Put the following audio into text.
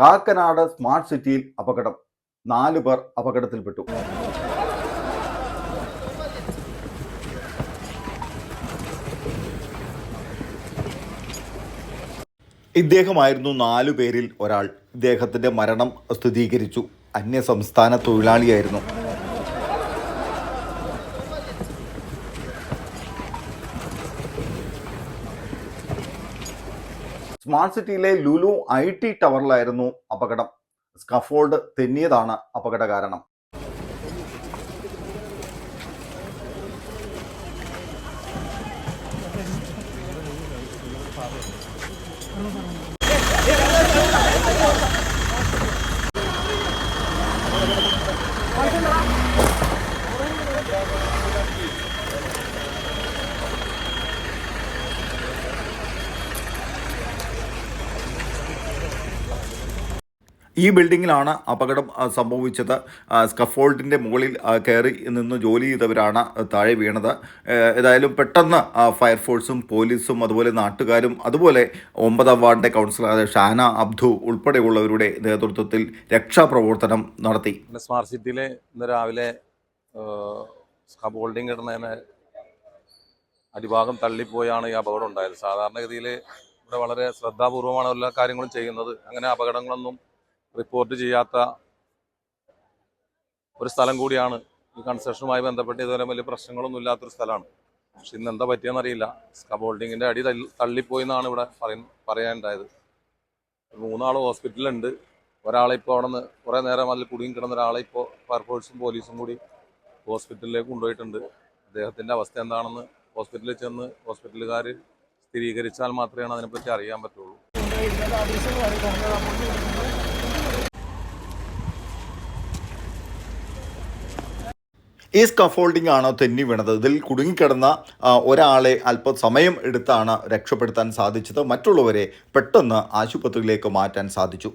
Kakkanad smart സിറ്റിയിൽ അപകടം. നാലു പേർ അപകടത്തിൽപ്പെട്ടു. ഇദ്ദേഹമായിരുന്നു നാലു പേരിൽ ഒരാൾ. ഇദ്ദേഹത്തിന്റെ മരണം സ്ഥിരീകരിച്ചു. അന്യ സംസ്ഥാന തൊഴിലാളിയായിരുന്നു. സ്മാർട്ട് സിറ്റിയിലെ ലുലു ഐ ടി ടവറിലായിരുന്നു അപകടം. സ്കഫോൾഡ് തെന്നിയതാണ് അപകട കാരണം. ഈ ബിൽഡിങ്ങിലാണ് അപകടം സംഭവിച്ചത്. സ്കഫോൾഡിന്റെ മുകളിൽ കയറി നിന്ന് ജോലി ചെയ്തവരാണ് താഴെ വീണത്. ഏതായാലും പെട്ടെന്ന് ഫയർഫോഴ്സും പോലീസും അതുപോലെ നാട്ടുകാരും അതുപോലെ ഒമ്പതാം വാർഡിന്റെ കൗൺസിലർ ഷാന അബ്ദു ഉൾപ്പെടെയുള്ളവരുടെ നേതൃത്വത്തിൽ രക്ഷാപ്രവർത്തനം നടത്തി. സ്മാർട്ട് സിറ്റിയിലെ ഇന്ന് രാവിലെ സ്കഫോൾഡിങ് കിടന്നതിന് അടിഭാഗം തള്ളിപ്പോയാണ് ഈ അപകടം ഉണ്ടായത്. സാധാരണഗതിയിൽ ഇവിടെ വളരെ ശ്രദ്ധാപൂർവമാണ് എല്ലാ കാര്യങ്ങളും ചെയ്യുന്നത്. അങ്ങനെ അപകടങ്ങളൊന്നും റിപ്പോർട്ട് ചെയ്യാത്ത ഒരു സ്ഥലം കൂടിയാണ് ഈ കൺസ്ട്രക്ഷനുമായി ബന്ധപ്പെട്ട് ഇതുവരെ വലിയ പ്രശ്നങ്ങളൊന്നും ഇല്ലാത്തൊരു സ്ഥലമാണ്. പക്ഷെ ഇന്ന് എന്താ പറ്റിയെന്നറിയില്ല സ്കബ് ഹോൾഡിങ്ങിന്റെ അടി തള്ളി- തള്ളിപ്പോയി എന്നാണ് ഇവിടെ പറയ പറയാനുണ്ടായത്. മൂന്നാൾ ഹോസ്പിറ്റലുണ്ട് ഒരാളെ ഇപ്പോൾ അവിടെ നിന്ന് കുറേ നേരം അതിൽ കുടുങ്ങി കിടന്ന ഒരാളെ ഇപ്പോൾ ഫയർഫോഴ്സും പോലീസും കൂടി ഹോസ്പിറ്റലിലേക്ക് കൊണ്ടുപോയിട്ടുണ്ട്. അദ്ദേഹത്തിന്റെ അവസ്ഥ എന്താണെന്ന് ഹോസ്പിറ്റലിൽ ചെന്ന് ഹോസ്പിറ്റലുകാർ സ്ഥിരീകരിച്ചാൽ മാത്രമേ അതിനെപ്പറ്റി അറിയാൻ പറ്റുള്ളൂ. ഈ സ്കഫോൾഡിംഗ് ആണ് തെന്നി വീണത്? ഇതിൽ കുടുങ്ങിക്കിടന്ന ഒരാളെ ഒരാളെ അല്പസമയം എടുത്താണ് രക്ഷപ്പെടുത്താൻ സാധിച്ചത്. മറ്റുള്ളവരെ പെട്ടെന്ന് ആശുപത്രിയിലേക്ക് മാറ്റാൻ സാധിച്ചു.